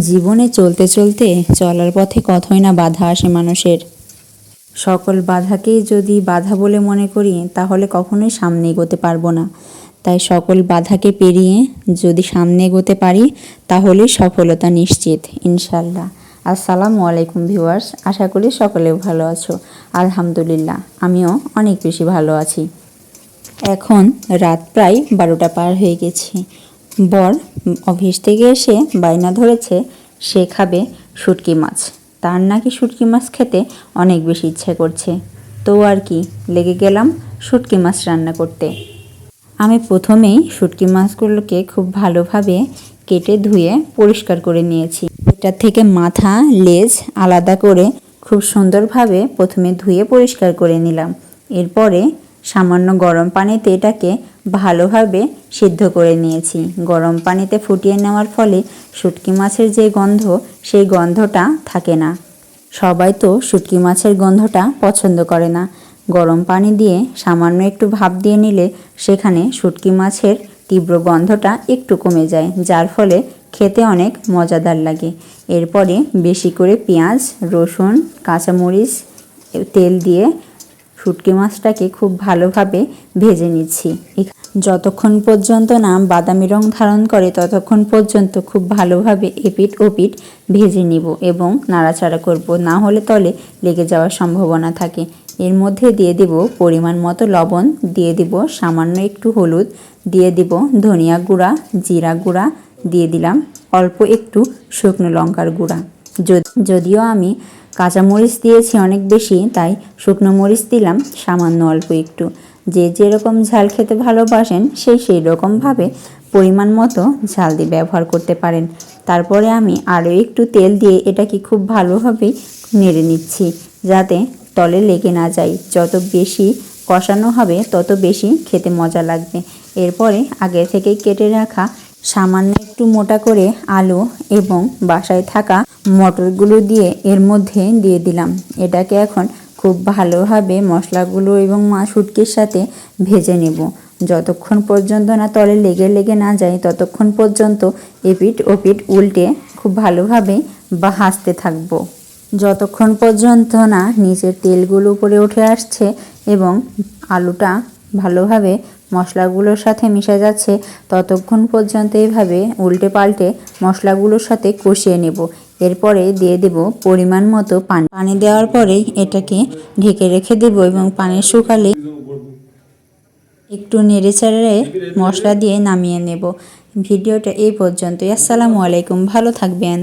জীবনে চলতে চলতে চলার পথে কতই না বাধা আসে মানুষের। সকল বাধাকেই যদি বাধা বলে মনে করি, তাহলে কখনোই সামনে এগোতে পারব না। তাই সকল বাধাকে পেরিয়ে যদি সামনে এগোতে পারি, তাহলে সফলতা নিশ্চিত ইনশাল্লাহ আসসালামু আলাইকুম ভিউয়ার্স, আশা করি সকলে ভালো আছো। আলহামদুলিল্লাহ, আমিও অনেক বেশি ভালো আছি। এখন রাত প্রায় বারোটা পার হয়ে গেছে। বর অফিস থেকে এসে বায়না ধরেছে, সে খাবে শুটকি মাছ। তার নাকি শুটকি মাছ খেতে অনেক বেশি ইচ্ছে করছে। তো আর কি, লেগে গেলাম শুটকি মাছ রান্না করতে। আমি প্রথমেই শুটকি মাছগুলোকে খুব ভালোভাবে কেটে ধুয়ে পরিষ্কার করে নিয়েছি। এটা থেকে মাথা, লেজ আলাদা করে খুব সুন্দরভাবে প্রথমে ধুয়ে পরিষ্কার করে নিলাম। এরপরে সামান্য গরম পানিতে এটাকে ভালোভাবে সিদ্ধ করে নিয়েছি। গরম পানিতে ফুটিয়ে নেওয়ার ফলে শুটকি মাছের যে গন্ধ, সেই গন্ধটা থাকে না। সবাই তো শুটকি মাছের গন্ধটা পছন্দ করে না। গরম পানি দিয়ে সামান্য একটু ভাপ দিয়ে নিলে সেখানে শুটকি মাছের তীব্র গন্ধটা একটু কমে যায়, যার ফলে খেতে অনেক মজাদার লাগে। এরপরে বেশি করে পেঁয়াজ, রসুন, কাঁচামরিচ, তেল দিয়ে শুটকি মাছটাকে খুব ভালোভাবে ভেজে নিচ্ছি। যতক্ষণ পর্যন্ত না বাদামি রং ধারণ করে, ততক্ষণ পর্যন্ত খুব ভালোভাবে এপিট ওপিট ভেজে নিব এবং নাড়াচাড়া করব। না হলে তলে লেগে যাওয়ার সম্ভাবনা থাকে। এর মধ্যে দিয়ে দেব পরিমাণ মতো লবণ, দিয়ে দিব সামান্য একটু হলুদ, দিয়ে দিব ধনিয়া গুঁড়া, জিরা গুঁড়া, দিয়ে দিলাম অল্প একটু শুকনো লঙ্কার গুঁড়া। যদ- যদিও আমি কাঁচামরিচ দিয়েছি অনেক বেশি, তাই শুকনো মরিচ দিলাম সামান্য অল্প একটু। যে যেরকম ঝাল খেতে ভালোবাসেন সেই সেই রকমভাবে পরিমাণ মতো ঝাল দিয়ে ব্যবহার করতে পারেন। তারপরে আমি আরও একটু তেল দিয়ে এটাকে খুব ভালোভাবে নেড়ে নিচ্ছি, যাতে তলে লেগে না যায়। যত বেশি কষানো হবে, তত বেশি খেতে মজা লাগবে। এরপরে আগে থেকে কেটে রাখা সামান্য একটু মোটা করে আলু এবং বাসায় থাকা মটরগুলো দিয়ে এর মধ্যে দিয়ে দিলাম। এটাকে এখন খুব ভালোভাবে মশলাগুলো এবং মা শুটকির সাথে ভেজে নেব। যতক্ষণ পর্যন্ত না তলে লেগে লেগে না যায়, ততক্ষণ পর্যন্ত এপিট ওপিট উল্টে খুব ভালোভাবে বা হাসতে থাকব। যতক্ষণ পর্যন্ত না নিচের তেলগুলো উপরে উঠে আসছে এবং আলুটা ভালোভাবে মশলাগুলোর সাথে মিশে যাচ্ছে, ততক্ষণ পর্যন্ত এইভাবে উল্টে পাল্টে মশলাগুলোর সাথে কষিয়ে নেব। এরপরে দিয়ে দেব পরিমাণ মতো পানি। পানি দেওয়ার পরেই এটাকে ঢেকে রেখে দেব এবং পানি শুকালে একটু নেড়ে চেড়ে মশলা দিয়ে নামিয়ে নেব। ভিডিওটা এই পর্যন্তই। আসসালামু আলাইকুম। ভালো থাকবেন।